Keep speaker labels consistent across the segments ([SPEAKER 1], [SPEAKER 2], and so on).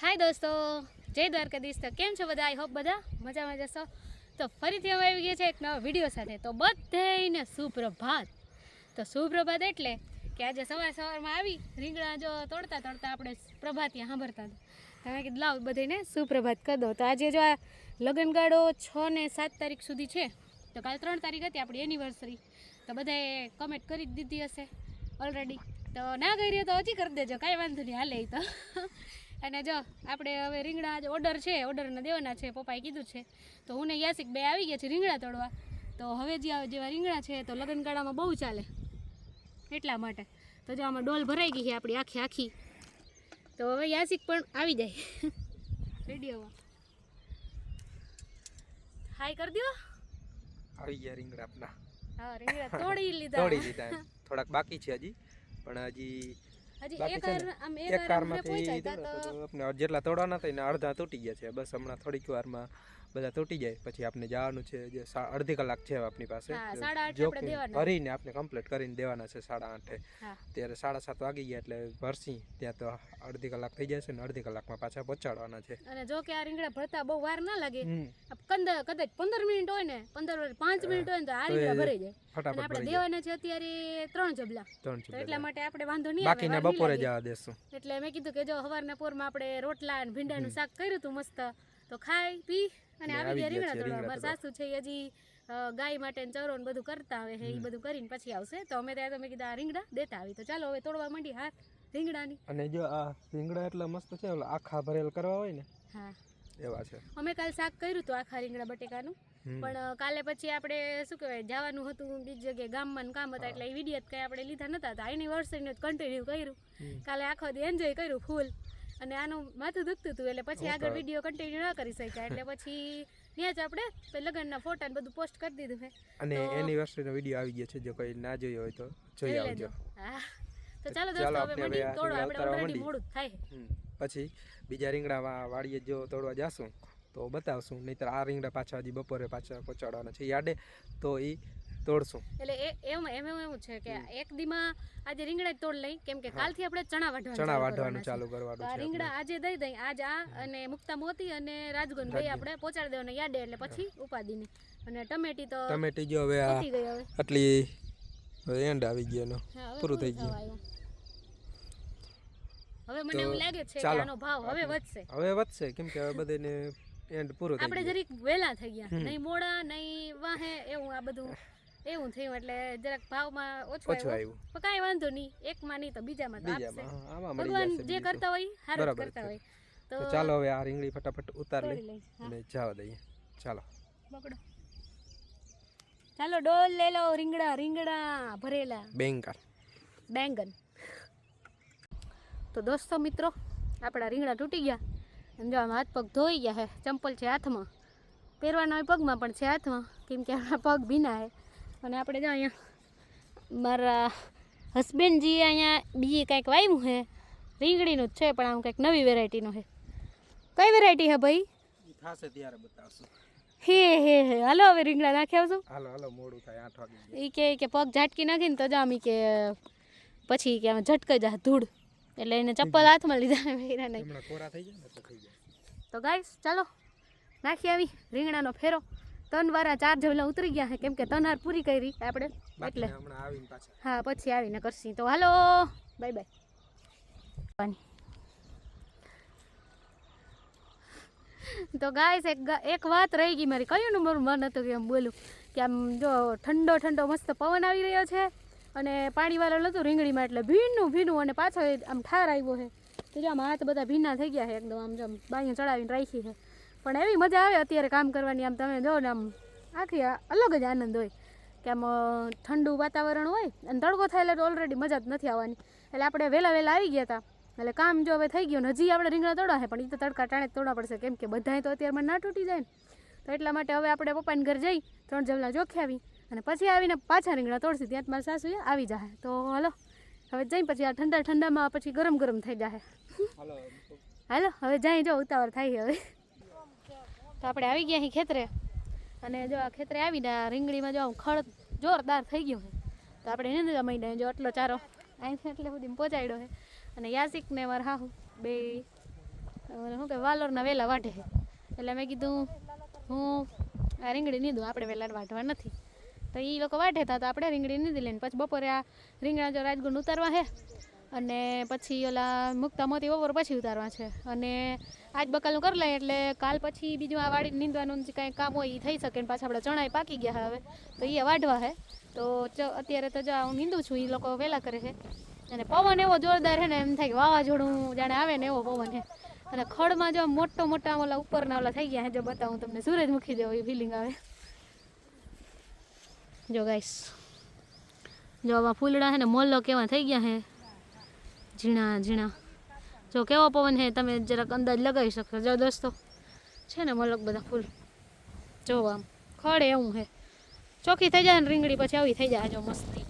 [SPEAKER 1] હાય દોસ્તો, જય દ્વારકાધીશ. તો કેમ છો બધા? આઈ હોપ બધા મજામાં જશો તો ફરીથી અમે આવી ગયા છે એક નવા વીડિયો સાથે. તો બધાને સુપ્રભાત. તો સુપ્રભાત એટલે કે આજે સવાર સવારમાં આવી, રીંગણા જો તોડતા તોડતા આપણે પ્રભાતિયા સાંભળતા હતા. તમે કીધું, લાવ બધાને સુપ્રભાત કરી દો તો આજે જો આ લગ્નગાળો છ ને સાત તારીખ સુધી છે. તો કાલે ત્રણ તારીખ હતી આપણી એનિવર્સરી તો બધાએ કમેન્ટ કરી જ દીધી હશે ઓલરેડી તો ના કરી તો હજી કરી દેજો, કાંઈ વાંધો નહીં, હાલે તો. અને જો આપણે હવે રીંગણા આજે ઓર્ડર છે ઓર્ડરના દેવાના છે પપ્પાએ કીધું છે. તો હું ને યાસિક બે આવી ગયા છે રીંગણા તોડવા તો હવે જે જેવા રીંગણા છે તો લગ્નગાળામાં બહુ ચાલે. એટલા માટે. તો જો આમાં ડોલ ભરાઈ ગઈ છે આપણી આખી આખી. તો હવે યાસિક પણ આવી જાય. રેડિયોમાં હાય કરી દો
[SPEAKER 2] આવી ગયા રીંગણા આપણા
[SPEAKER 1] હા રીંગણા તોડી લીધા.
[SPEAKER 2] તોડી લીધા થોડાક બાકી છે હજી. પણ હજી
[SPEAKER 1] હજી એક
[SPEAKER 2] ને? કારમાંથી જેટલા તોડવાના હતા એના અડધા તૂટી ગયા છે બસ હમણાં થોડીક વારમાં બધા તૂટી જાય. પછી આપણે જવાનું છે જે અડધી કલાક છે આપણી પાસે. ભરીને આપણે કમ્પ્લીટ કરીને દેવાના છે સાડા આઠે. ત્યારે સાડા સાત વાગી ગયા એટલે ભરસી. ત્યાં તો અડધી કલાક થઈ જશે ને અડધી કલાકમાં પાછા પહોંચાડવાના છે.
[SPEAKER 1] અને જો કે આ રીંગણા ભરતા બહુ વાર ના લાગે. કદાચ પંદર મિનિટ હોય ને પંદર પાંચ મિનિટ હોય ને તો આ રીંગણા ભરાઈ જાય.
[SPEAKER 2] ફટાફટ
[SPEAKER 1] આપણે દેવાના છે અત્યારે ત્રણ જબલા. એટલા માટે આપણે વાંધો નહીં
[SPEAKER 2] બાકીના બપોરે જવા દેશું.
[SPEAKER 1] એટલે મેં કીધું કે જો સવારના પોરમાં આપણે રોટલા અને ભીંડાનું શાક કર્યું હતું મસ્ત તો ખાઈ પી અને આવી ગયા રીંગણા તોડવા મારા સાસુ છે હજી ગાય માટે ચરો ને બધું કરતા આવે છે એ બધું કરીને પછી આવશે. તો અમે ત્યાં તમે કીધા રીંગણા દેતા આવી. તો ચાલો હવે તોડવા માંડી હાથ રીંગણાની.
[SPEAKER 2] અને જો આ રીંગણા એટલા મસ્ત છે આખા ભરેલ કરવા હોય ને
[SPEAKER 1] હા.
[SPEAKER 2] એવા છે.
[SPEAKER 1] અમે કાલ શાક કર્યું હતું આખા રીંગણા બટેકાનું. પણ કાલે પછી આપણે શું કહેવાય જવાનું હતું બીજી જગ્યાએ ગામમાં કામ હતા એટલે એ વીડિયો કંઈ આપણે લીધા નતા. હતા એની જ કન્ટિન્યુ કર્યું. કાલે આખો દી એન્જોય કર્યું ફૂલ. અને આનું માથું દુખતું હતું એટલે પછી આગળ વીડિયો કન્ટિન્યુ ના કરી શક્યા. એટલે પછી ત્યાં જ આપણે લગ્નના ફોટા ને બધું પોસ્ટ કરી દીધું છે
[SPEAKER 2] અને એનિવર્સરીનો વીડિયો આવી ગયો છે જો કોઈ ના જોયો હોય તો જોઈ આવજો.
[SPEAKER 1] હા. તો ચાલો
[SPEAKER 2] ચાલો
[SPEAKER 1] દોસ્તો હવે મંડી તોડો આપણે ઓલરેડી
[SPEAKER 2] મોડું.
[SPEAKER 1] થાય.
[SPEAKER 2] પછી બીજા રીંગણા વાળીએ જો તોડવા જાશું તો બતાવશું. નહીતર આ રીંગણા પાછા હજી બપોરે પાછા પહોંચાડવાના છે. યાડે તો એ તોડશું.
[SPEAKER 1] એટલે એમ એમ એવું છે કે એક દીમાં આજે રીંગણા તોડ લઈ કેમ કે કાલથી આપણે ચણા વાઢવાનું
[SPEAKER 2] ચણા વાઢવાનું ચાલુ કરવાનું છે
[SPEAKER 1] રીંગણા આજે દઈ દઈ આજ આ અને મુક્તા મોતી અને રાજગુણ ભાઈ આપણે પહોંચાડી દેવાના યાદે એટલે પછી ઉપાદીની અને ટમેટી તો
[SPEAKER 2] ટમેટી જો હવે આટલી એન્ડ આવી ગયો પૂરું થઈ ગયું.
[SPEAKER 1] હવે મને એવું લાગે છે કે આનો ભાવ હવે વધશે.
[SPEAKER 2] હવે વધશે કેમ કે હવે બધાને એન્ડ પૂરો થઈ
[SPEAKER 1] આપણે જરીક વેલા થઈ ગયા. નહીં મોડા નહીં વાહે એવું આ બધું. એવું થયું એટલે જરાક ભાવમાં ઓછું આવ્યું. પણ કાંઈ વાંધો નહીં. એકમાં નહીં તો બીજામાં તો આપશે. ભગવાન જે કરતા હોય સારું કરતા હોય. તો
[SPEAKER 2] ચાલો હવે આ રીંગણી ફટાફટ ઉતાર લઈ. અને જવા દઈએ. ચાલો.
[SPEAKER 1] પકડો ચાલો ડોલ લે લો રીંગણા રીંગણા ભરેલા.
[SPEAKER 2] બેંગન
[SPEAKER 1] બેંગન તો દોસ્તો મિત્રો આપણા રીંગણા તૂટી ગયા. અને જો આમ હાથ પગ ધોઈ ગયા હે ચંપલ છે હાથમાં. પહેરવાના હોય પગમાં પણ છે હાથમાં. કેમ કે આપણા પગ ભીના હે. અને આપણે જો અહીંયા મારા હસબન્ડજીએ અહીંયા બીજી કાંઈક વાવ્યું છે. રીંગણીનું જ છે પણ આમ કંઈક નવી વેરાયટીનું છે. કઈ વેરાયટી હે ભાઈ?
[SPEAKER 2] થશે ત્યારે બતાવશું.
[SPEAKER 1] હે હે હે. હાલો હવે રીંગણા નાખી આવશું
[SPEAKER 2] હાલો હાલો મોડું થાય આઠ વાગે
[SPEAKER 1] એ કે કે પગ ઝાટકી નાખીને તો જામી કે પછી કે આમ ઝટકાઈ જા ધૂળ. એટલે એને ચપ્પલ હાથમાં લીધા મેરા નહીં
[SPEAKER 2] કોરા થઈ જાય ને તો થઈ જાય
[SPEAKER 1] તો ગાઈસ ચાલો. નાખી આવી રીંગણાનો ફેરો. ત્રણ વારા ચાર જવલા ઉતરી ગયા છે કેમ કે તનહાર પૂરી કરી આપણે. એટલે. હા પછી આવીને કરશી. તો હાલો. Bye bye. તો ગાય એક એક વાત રહી ગઈ મારી. કયું નંબર મન હતું કે એમ બોલું? કે આમ જો ઠંડો ઠંડો મસ્ત પવન આવી રહ્યો છે અને પાણીવાળો નહોતું રીંગણીમાં એટલે ભીનું ભીનું અને પાછો આમ ઠાર આવ્યો છે. તો જો આમ હાથ બધા ભીના થઈ ગયા છે એકદમ આમ જેમ બાયું ચડાવીને રાખી છે. પણ એવી મજા આવે અત્યારે કામ કરવાની આમ તમે જો ને આમ આખી અલગ જ આનંદ હોય. કે આમ ઠંડુ વાતાવરણ હોય અને તડકો થાય એટલે ઓલરેડી મજા જ નથી આવવાની. એટલે આપણે વહેલા વહેલા આવી ગયા હતા એટલે કામ જો હવે થઈ ગયું ને હજી આપણે રીંગણા તોડા છે પણ એ તો તડકા ટાણે તોડવા પડશે. કેમ કે બધાય તો અત્યારે મને ના તૂટી જાય ને. તો એટલા માટે હવે આપણે પપ્પાને ઘર જઈ ત્રણ જમલા જોખી આવી અને પછી આવીને પાછા રીંગણા તોડશી. ત્યાં મારા સાસુએ આવી જાય તો હલો હવે જઈ પછી આ ઠંડા ઠંડામાં પછી ગરમ ગરમ થઈ જાય
[SPEAKER 2] હાલો.
[SPEAKER 1] હાલો હવે જાય જો ઉતાવળ થાય હવે. તો આપણે આવી ગયા અહીં ખેતરે. અને જો આ ખેતરે આવીને આ રીંગણીમાં જો આમ ખડ જોરદાર થઈ ગયો છે તો આપણે એને જ મહિને જો આટલો ચારો. અહીંથી એટલે સુધી પહોંચાડ્યો છે અને યાસિક ને મારા હાહુ, બે શું કે વાલોરના વેલા વાઢે એટલે મેં કીધું, હું આ રીંગણી નીંદું આપણે વહેલા વાઢવા નથી. તો એ લોકો વાઢે હતા તો આપણે રીંગણી નહીં લઈને પછી બપોરે આ રીંગણા જો રાજગુંડ ઉતારવા છે અને પછી ઓલા મુક્તા મોતી બપોર પછી ઉતારવા છે. અને આજ બકાલનું કરી લઈએ એટલે કાલ પછી બીજું આ વાડી નીંદવાનું જે કાંઈ કામ હોય એ થઈ શકે ને પાછા આપણે ચણાઈ પાકી ગયા હવે. તો એ વાઢવા હે. તો અત્યારે તો જો હું નીંદું છું એ લોકો વહેલા કરે છે અને પવન એવો જોરદાર છે ને એમ થાય કે વાવાઝોડું જાણે આવે ને એવો પવન છે અને ખડમાં જો મોટો મોટા ઓલા ઉપરના ઓલા થઈ ગયા છે જો બતાવું તમને. સૂરજમુખી જેવો એ ફિલિંગ આવે. જો ગાઈસ જો આવા ફૂલડા છે ને મોલ્લો કેવા થઈ ગયા છે ઝીણા ઝીણા. જો કેવો પવન છે તમે જરાક અંદાજ લગાવી શકશો. જો દોસ્તો છે ને મલક બધા ફૂલ. જો આમ, ખડે એવું છે ચોખ્ખી થઈ જાય ને રીંગણી પછી આવી થઈ જાય જો મસ્તી.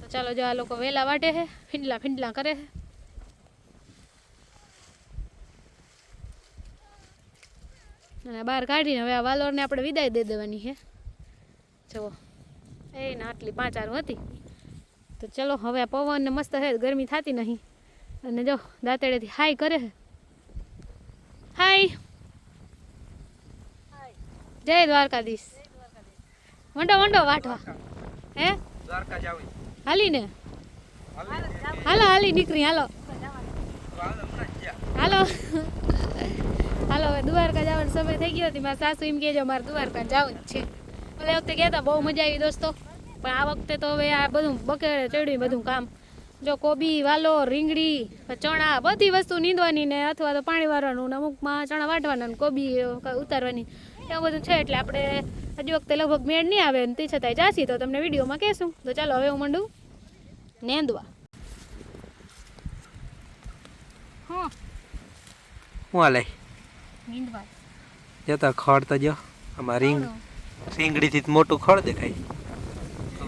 [SPEAKER 1] તો ચાલો જો આ લોકો વેલા વાટે છે ફીંડલા ફીંડલા કરે છે અને બહાર કાઢીને હવે આ વાલોરને આપણે વિદાય દઈ દેવાની છે જુઓ એ ને આટલી પાંચ આરું હતી. તો ચલો, હવે પવન ને મસ્ત છે ગરમી થતી નહીં. અને જો, દાંતેડેથી હાય કરે છે હાય. જય દ્વારકાધીશ. મંડો મંડો વાટવા હે?
[SPEAKER 2] દ્વારકા જાવી
[SPEAKER 1] હાલીને? હાલો, હાલી, નીકળી, હાલો. હાલો. હાલો દ્વારકા જવાનો સમય થઈ ગયો હતી. મારા સાસુ એમ કહેજો, મારે દ્વારકા જવું જ છે. ઓલે વખતે કહેતા બહુ મજા આવી દોસ્તો. પણ આ વખતે તો હવે આ બધું બકેડે, ચડ્યું બધું કામ. જો કોબી વાલો રીંગડી ચણા બધી વસ્તુ નીંદવાની ને અથવા તો પાણી વાળવાનું ને અમુકમાં ચણા વાટવાના ને કોબી ઉતારવાની. એવું બધું છે એટલે આપણે હજી વખતે લગભગ મેળ નહીં આવે ને તે છતાંય જાસી તો તમને વિડીયોમાં કહેશું. તો ચાલો હવે હું મંડું. નેંદવા. હા.
[SPEAKER 2] હું હાલે?
[SPEAKER 1] નીંદવા
[SPEAKER 2] જતા ખડ તો જો આમાં રીંગ રીંગડીથી જ મોટું ખડ દેખાય.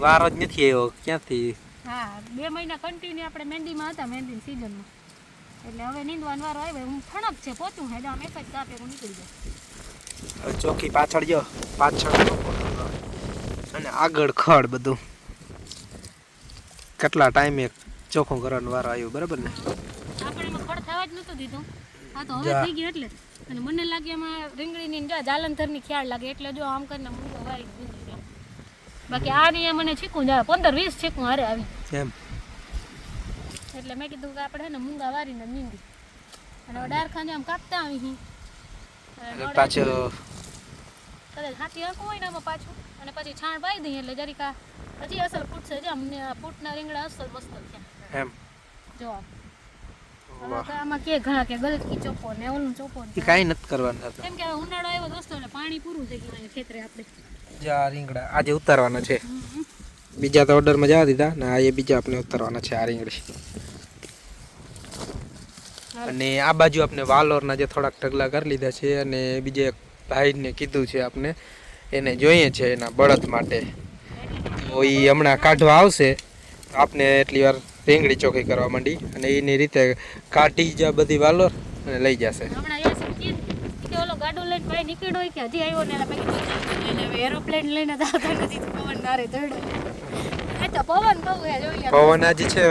[SPEAKER 2] વારો જ નથી આવ્યો ક્યાંથી?
[SPEAKER 1] હા બે મહિના કન્ટિન્યુ આપણે મહેંદીમાં હતા મહેંદીની સિઝનમાં એટલે હવે નીંદવાનો વારો આવ્યો હું ઠણક છે પહોંચું હે આમ એક જ તાપે હું નીકળી
[SPEAKER 2] જાઉં. ચોકી પાછળ જો પાછળ અને આગળ ખડ બધું. કેટલા ટાઈમે ચોખ્ખું કરવાનો વારો આવ્યો બરાબર ને?
[SPEAKER 1] આપણે એમાં ખડ થવા જ નહોતું દીધું. આ તો હવે. થઈ ગયું એટલે. અને મને લાગે એમાં રીંગણીની ને જા જાલંધરની ખ્યાલ લાગે એટલે જો આમ કરીને મૂકો વારી. બાકી આ નહીં મને છીકું જાય પંદર વીસ છીકું હારે આવી.
[SPEAKER 2] એમ.
[SPEAKER 1] એટલે મેં કીધું કે આપણે ને મૂંગા વારીને મીંડી. અને ડારખાને આમ કાપતા આવી હી.
[SPEAKER 2] પાછો
[SPEAKER 1] કદાચ હાથી આખું હોય ને આમાં પાછું. અને પછી છાણ પાઈ દઈએ એટલે જરીક હજી અસર ફૂટશે જે અમને ફૂટના રીંગણા અસર મસ્ત થયા.
[SPEAKER 2] એમ.
[SPEAKER 1] જો. આમ. કે ઘણા કે ગલકી ચોપો ને ઓલું ચોપો ને
[SPEAKER 2] એ નથી કરવાનું
[SPEAKER 1] કેમ કે ઉનાળો આવ્યો દોસ્તો એટલે પાણી પૂરું થઈ ગયું ખેતરે આપણે.
[SPEAKER 2] જા રીંગણા આજે ઉતારવાના છે. બીજા તો ઓર્ડરમાં જવા દીધા ને આ એ બીજા આપણે ઉતારવાના છે આ રીંગણી. અને આ બાજુ આપણે વાલોરના જે થોડાક ઢગલા કરી લીધા છે અને બીજે એક ભાઈને કીધું છે આપણે એને જોઈએ છે એના બળદ માટે. તો એ હમણાં કાઢવા આવશે આપણે એટલી વાર રીંગડી ચોખ્ખી કરવા માંડી અને એની રીતે કાઢી જ બધી વાલોર અને લઈ જશે.
[SPEAKER 1] એરોપ્લેન લઈને પવન કહું એ જોઈએ
[SPEAKER 2] પવન આજે છે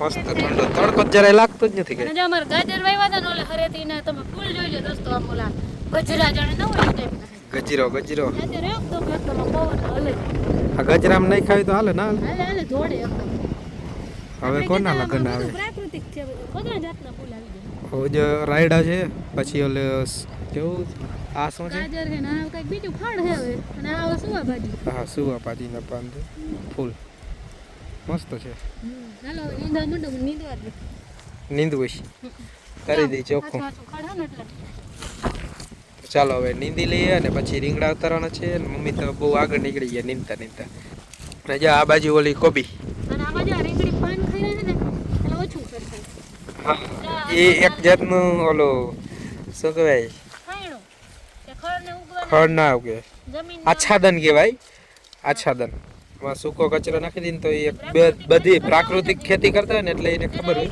[SPEAKER 2] મસ્ત ઠંડો. તડકો જરાય લાગતો જ નથી
[SPEAKER 1] કે અમારે ગાજર વાવ્યા હતા ને ઓલે હરેથી ને તમે ફૂલ જોઈજો દોસ્તો આમ ઓલા ગજરા જાણે ન હોય એ ગજરો
[SPEAKER 2] ગજીરો. ગજીરો
[SPEAKER 1] અત્યારે એકદમ એકદમ પવન હલે.
[SPEAKER 2] આ ગજરામાં નહીં ખાવી તો હાલે ના હાલે?
[SPEAKER 1] હાલે જોડે
[SPEAKER 2] હવે કોના લગ્ન આવે?
[SPEAKER 1] પ્રાકૃતિક છે બધું. જાતના ફૂલ આવી જાય.
[SPEAKER 2] હવે જે રાયડા છે પછી ઓલે કેવું? આ શું છે?
[SPEAKER 1] ગાજર છે ને આ કંઈક બીજું ફળ છે હવે. અને આ સુવા ભાજી?
[SPEAKER 2] હા સુવા ભાજીના પાન છે ફૂલ. મસ્ત છે.
[SPEAKER 1] હાલો ઈંડા મંડો નીંદવા
[SPEAKER 2] નીંદવું કરી દઈ ચોખ્ખું ચાલો હવે નીંદી લઈએ અને પછી રીંગણા ઉતારવાના છે અને મમ્મી તો બહુ આગળ નીકળી ગયા નીંદતા નીંદતા. અને જો આ બાજુ ઓલી કોબી. એ એક જાતનું ઓલો શું કહેવાય? ખડ ના ઉગે. આચ્છાદન કહેવાય. આચ્છાદન. એમાં સૂકો કચરો નાખી દઈને તો એ બધી પ્રાકૃતિક ખેતી કરતા હોય ને એટલે એને ખબર હોય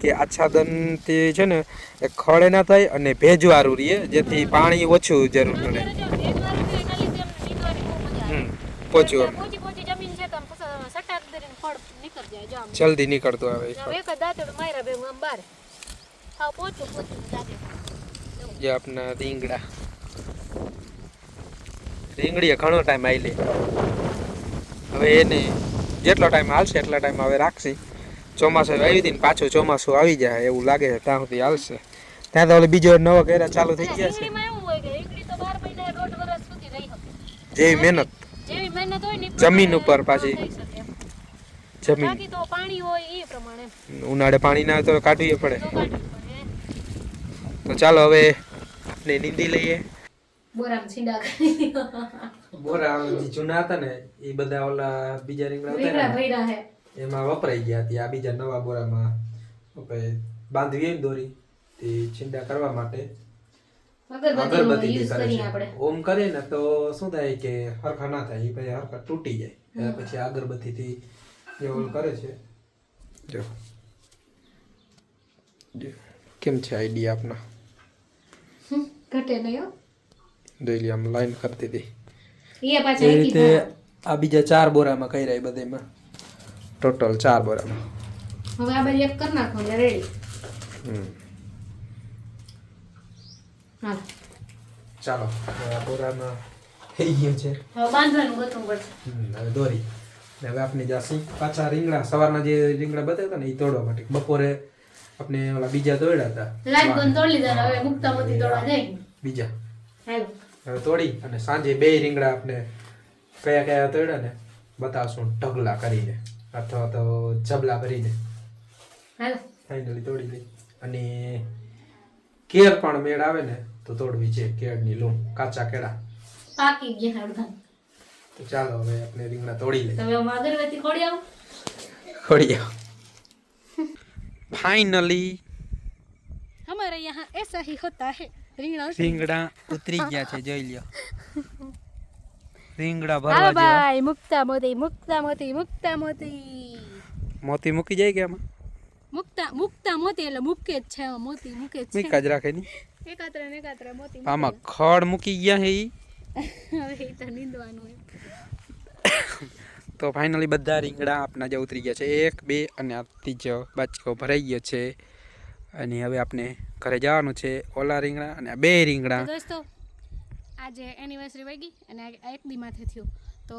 [SPEAKER 2] કે આચ્છાદનથી છે ને એ ખળે ના થાય અને ભેજવાળું રહીએ જેથી પાણી ઓછું જરૂર પડે. પોચું જલ્દી નીકળતું આવે
[SPEAKER 1] જે
[SPEAKER 2] આપના રીંગડા રીંગડીએ ઘણો ટાઈમ આવી લે હવે એને જેટલો ટાઈમ હાલશે એટલા ટાઈમ હવે રાખશી. ચોમાસું આવી હતી ને પાછું ચોમાસું આવી જાય એવું લાગે છે ત્યાં સુધી હાલશે. ત્યાં તો બીજો નવો કેરા ચાલુ થઈ ગયા છે. જેવી મહેનત. જમીન ઉપર પાછી. જમીન. ઉનાળે પાણી ના તો કાઢવી પડે.
[SPEAKER 1] તો
[SPEAKER 2] ચાલો હવે આપણે નીંદી લઈએ.
[SPEAKER 1] બોરામ છીંડા કરી
[SPEAKER 2] બોરા જૂના હતા ને એ બધા ઓલા બીજા રીંગણા
[SPEAKER 1] રીંગણા
[SPEAKER 2] હતા
[SPEAKER 1] હે.
[SPEAKER 2] એમાં વપરાઈ ગયા હતી આ બીજા નવા બોરામાં. આપણે બાંધવી એમ દોરી તે છીંડા કરવા માટે અગરબત્તી
[SPEAKER 1] કરીએ આપણે.
[SPEAKER 2] ઓમ કરે ને તો શું થાય કે હરખા ના થાય એ પછી હરખા તૂટી જાય. પછી અગરબત્તીથી થી ઓલ કરે છે. જો. કેમ છે આઈડિયા આપના?
[SPEAKER 1] ઘટે નહીં
[SPEAKER 2] જોઈ લે આમ લાઈન કરતી હતી.
[SPEAKER 1] એ પાછા
[SPEAKER 2] એ
[SPEAKER 1] એકી
[SPEAKER 2] રીતે આ બીજા ચાર બોરામાં કર્યા એ બધામાં ટોટલ ચાર બોરામાં.
[SPEAKER 1] હવે આ બાજુ એક કરી નાખો ને રેડી
[SPEAKER 2] હમ. ચાલો આ બોરામાં થઈ ગયું છે.
[SPEAKER 1] હવે બાંધવાનું ગોતવું પડશે.
[SPEAKER 2] હવે દોરી. હવે આપણે જાસી પાછા રીંગણા સવારના જે રીંગણા બતાવ્યા હતા ને એ તોડવા માટે. બપોરે આપણે ઓલા બીજા દોડ્યા હતા.
[SPEAKER 1] લાઈટ બંધ તોડી લીધા હવે મુક્તા મોતી તોડવા જાય.
[SPEAKER 2] બીજા.
[SPEAKER 1] હાલો.
[SPEAKER 2] તોડી અને સાંજે બે રીંગણા આપણે કયા કયા તોડ્યા ને બતાવશું ઢગલા કરીને અથવા તો જબલા ભરીને
[SPEAKER 1] હાલો
[SPEAKER 2] ફાઇનલી તોડી લઈ અને કેર પણ મેળ આવે ને તો તોડવી છે કેળની લૂમ કાચા કેળા
[SPEAKER 1] પાકી ગયા અડધા
[SPEAKER 2] તો ચાલો હવે આપણે રીંગણા તોડી લઈએ
[SPEAKER 1] તમે હું અગરબત્તી ખોડી આવું
[SPEAKER 2] ખોડી ફાઇનલી
[SPEAKER 1] हमारे यहाँ ऐसा ही होता है રીંગણા
[SPEAKER 2] ઉતરી ગયા છે જોઈ લ્યો. રીંગણા ભરવા
[SPEAKER 1] ભાઈ મુક્તા મોતી મુક્તા મોતી મુક્તા મોતી.
[SPEAKER 2] મોતી મૂકી જાય કે આમાં?
[SPEAKER 1] મુક્તા મુક્તા મોતી એટલે મૂકે જ છે મોતી મૂકે છે.
[SPEAKER 2] મીકા જ રાખે ની?
[SPEAKER 1] એકાત્ર ને એકાત્ર મોતી
[SPEAKER 2] આમાં ખડ મૂકી ગયા હે ઈ.
[SPEAKER 1] હવે એ તો નીંદવાનું
[SPEAKER 2] તો ફાઇનલી બધા રીંગણા આપના જે ઉતરી ગયા છે. એક બે અને આ ત્રીજો બાચકો ભરાઈ ગયો છે. અને હવે આપણે ઘરે જવાનું છે ઓલા રીંગણા અને બે રીંગણા.
[SPEAKER 1] દોસ્તો આજે એનિવર્સરી વાગી અને એક દી માથે થયું. તો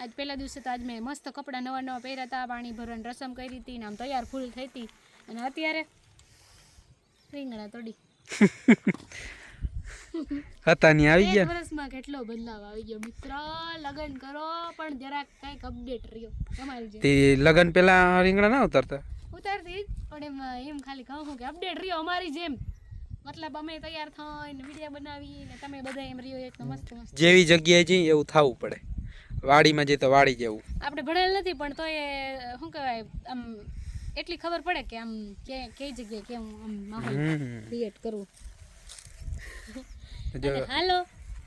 [SPEAKER 1] આજ પહેલા દિવસે તો આજ મેં મસ્ત કપડાં નવા નવા પહેર્યા હતા પાણી ભરવાની રસમ કરી હતી ને આમ તૈયાર ફૂલ થઈ હતી. અને અત્યારે રીંગણા તોડી.
[SPEAKER 2] હતા ની આવી ગયા?
[SPEAKER 1] વર્ષમાં કેટલો બદલાવ આવી ગયો. મિત્ર લગન કરો પણ જરાક કંઈક અપડેટ રહ્યો. તમારી
[SPEAKER 2] લગન પેલા રીંગણા ના ઉતરતા?
[SPEAKER 1] ઉતારતી પણ એમ એમ ખાલી કહું કે અપડેટ રહ્યો અમારી જેમ. મતલબ અમે તૈયાર થઈને વીડિયો બનાવી ને તમે બધા એમ રહ્યો એક મસ્ત મસ્ત.
[SPEAKER 2] જેવી જગ્યાએ જઈએ એવું થવું પડે. વાડીમાં જઈએ તો વાડી જેવું.
[SPEAKER 1] આપણે ભણેલ નથી પણ તો એ શું કહેવાય આમ એટલી ખબર પડે કે આમ કે કઈ જગ્યાએ કેમ આમ માહોલ. ક્રિએટ કરવું. હાલો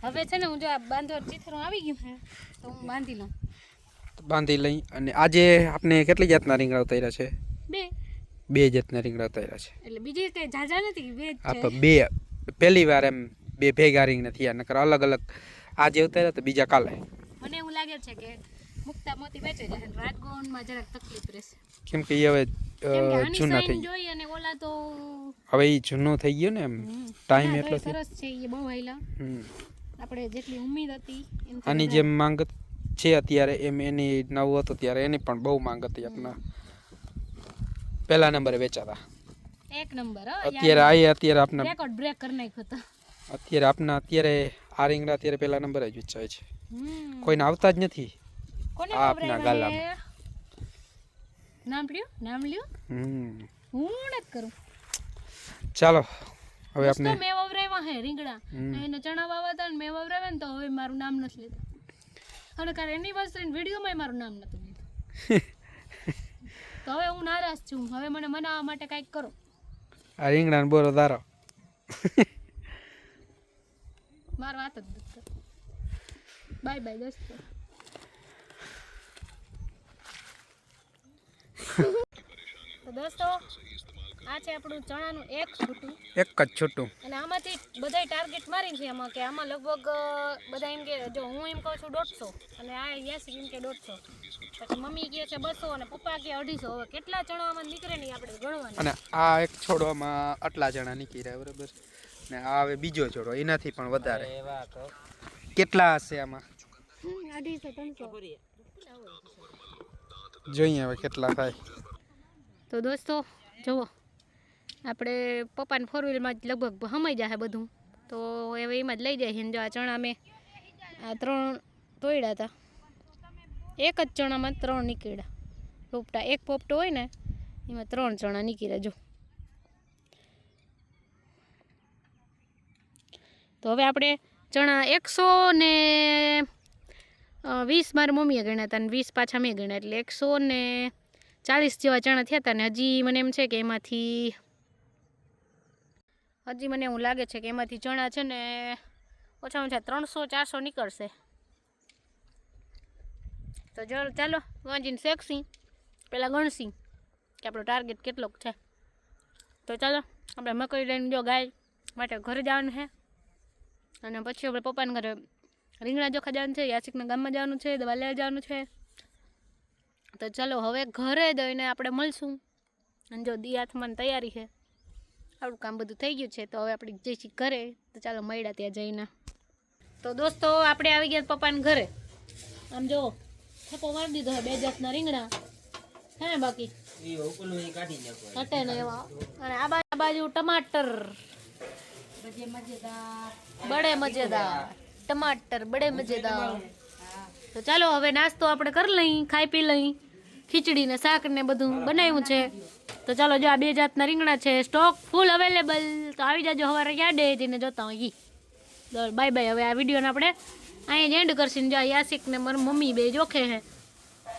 [SPEAKER 1] હવે છે ને હું જો આ બાંધવા ચિત્રો આવી ગયું છે તો હું બાંધી લઉં.
[SPEAKER 2] બાંધી લઈ અને આજે આપણે કેટલી જાતના રીંગણા ઉતાર્યા છે?
[SPEAKER 1] બે?
[SPEAKER 2] બે જાતના રીંગણા તૈયાર છે.
[SPEAKER 1] એટલે બીજી કઈ ઝાઝા નથી બે છે?
[SPEAKER 2] બે. પહેલી વાર એમ બે ભેગા રીંગણા થયા નકર અલગ અલગ આજે ઉતાર્યા તો બીજા કાલે.
[SPEAKER 1] મને એવું લાગે છે કે મુક્તા મોતી વેચે જાય રાજગોંડમાં જરાક તકલીફ રહેશે.
[SPEAKER 2] કેમ કે હવે જૂના થઈ ગયા.
[SPEAKER 1] જોઈ અને ઓલા તો
[SPEAKER 2] હવે એ જૂનો થઈ ગયો ને એમ ટાઈમ એટલો
[SPEAKER 1] સરસ છે એ બહુ હાઈલા. આપણે જેટલી ઉમ્મીદ હતી
[SPEAKER 2] આની જેમ માંગ છે અત્યારે એમ એની નવું હતું ત્યારે એની પણ બહુ માંગ હતી આપણા પહેલા નંબરે વેચાતા.
[SPEAKER 1] એક નંબર
[SPEAKER 2] અત્યારે આ અત્યારે આપના
[SPEAKER 1] રેકોર્ડ બ્રેક કરી નાખ્યો તો.
[SPEAKER 2] અત્યારે આપના અત્યારે આ રીંગણા અત્યારે પહેલા નંબરે જ વેચાય છે. કોઈને આવતા જ નથી.
[SPEAKER 1] કોને
[SPEAKER 2] આપના
[SPEAKER 1] ગાલા નામ લ્યો નામ લ્યો?
[SPEAKER 2] હમ.
[SPEAKER 1] હું જ કરું.
[SPEAKER 2] ચાલો હવે આપણે
[SPEAKER 1] મેં વવરાવ્યા હે રીંગણા. એને ચણા હતા ને મેં વવરાવ્યા ને તો હવે મારું નામ નથી લેતા. અને કારણ એનિવર્સરી વિડીયોમાં મારું નામ નતું લીધું. તો હવે હું નારાજ છું. હવે મને મનાવવા માટે કંઈક કરો.
[SPEAKER 2] આ રીંગણાનો બોરો ધારો
[SPEAKER 1] માર વાત જ બાય બાય દોસ્તો તો દોસ્તો આ છે આપણું ચણાનું એક છૂટું.
[SPEAKER 2] એક જ છૂટું.
[SPEAKER 1] અને આમાંથી બધાય ટાર્ગેટ મારી છે એમાં કે આમાં લગભગ બધા એમ કે જો હું એમ કહું છું દોઢસો અને આ યાસી એમ કે દોઢસો. પછી મમ્મી કહે છે બસો અને પપ્પા કહે અઢીસો. હવે કેટલા ચણામાં નીકળે નહીં આપણે ગણવાનું.
[SPEAKER 2] અને આ એક છોડવામાં આટલા ચણા નીકળ્યા બરાબર? ને આ હવે બીજો છોડો એનાથી પણ વધારે. કેટલા હશે આમાં?
[SPEAKER 1] અઢીસો ત્રણસો.
[SPEAKER 2] જોઈએ હવે કેટલા થાય.
[SPEAKER 1] તો દોસ્તો જુઓ. આપણે પપ્પાને ફોર વ્હીલમાં જ લગભગ હમાઈ જાય બધું. તો હવે એમાં જ લઈ જાય જો આ ચણા મેં આ ત્રણ તોડ્યા હતા. એક જ ચણામાં ત્રણ નીકળ્યા. પોપટા એક પોપટો હોય ને, એમાં ત્રણ ચણા નીકળ્યા જો. તો હવે આપણે ચણા એકસો ને વીસ મારી મમ્મીએ ગણ્યા હતા અને વીસ પાછા મેં ગણ્યા. એટલે એકસો ને ચાલીસ જેવા ચણા થયા હતા ને હજી મને એમ છે કે એમાંથી હજી મને એવું લાગે છે કે એમાંથી ચણા છે ને ઓછામાં ઓછા ત્રણસો, ચારસો નીકળશે. તો ચાલો ચાલો વાંચીને શેકસી પહેલાં ગણશી કે આપણો ટાર્ગેટ કેટલોક છે. તો ચાલો, આપણે મકઈ લઈને જો ગાય માટે ઘરે જવાનું છે. અને પછી આપણે પપ્પાને ઘરે રીંગણા ચોખા જવાનું છે, યાસિકના ગામમાં જવાનું છે, દવા લેવા જવાનું છે. તો ચાલો, હવે ઘરે જઈને આપણે મળશું. અને જો દી હાથમાં તૈયારી છે. આપણું કામ બધું થઈ ગયું છે, તો હવે આપણે જઈશું ઘરે, તો ચાલો મળ્યા ત્યાં જઈને. તો દોસ્તો, આપણે આવી ગયા પપ્પાને ઘરે. આમ જો, થપ્પો મારી દીધો બે જાતના રીંગણા. હે, બાકી? હટે ને એવા. અને આ બાજુ ટમાટર. બડે મજેદાર. ટમાટર, બડે મજેદાર. તો ચાલો, હવે નાસ્તો આપણે કરી લઈ, ખાઈ પી લઈ. ખીચડી ને શાક ને બધું બનાવ્યું છે. તો ચાલો જો આ બે જાતના રીંગણા છે સ્ટોક ફૂલ અવેલેબલ તો આવી જાજો સવારે યાદે જઈને જોતા હોય ઈ. બાય બાય હવે આ વિડીયોને આપણે અહીંયા જ એન્ડ કરશું જો યાસિક ને મારી મમ્મી બે જોખે છે.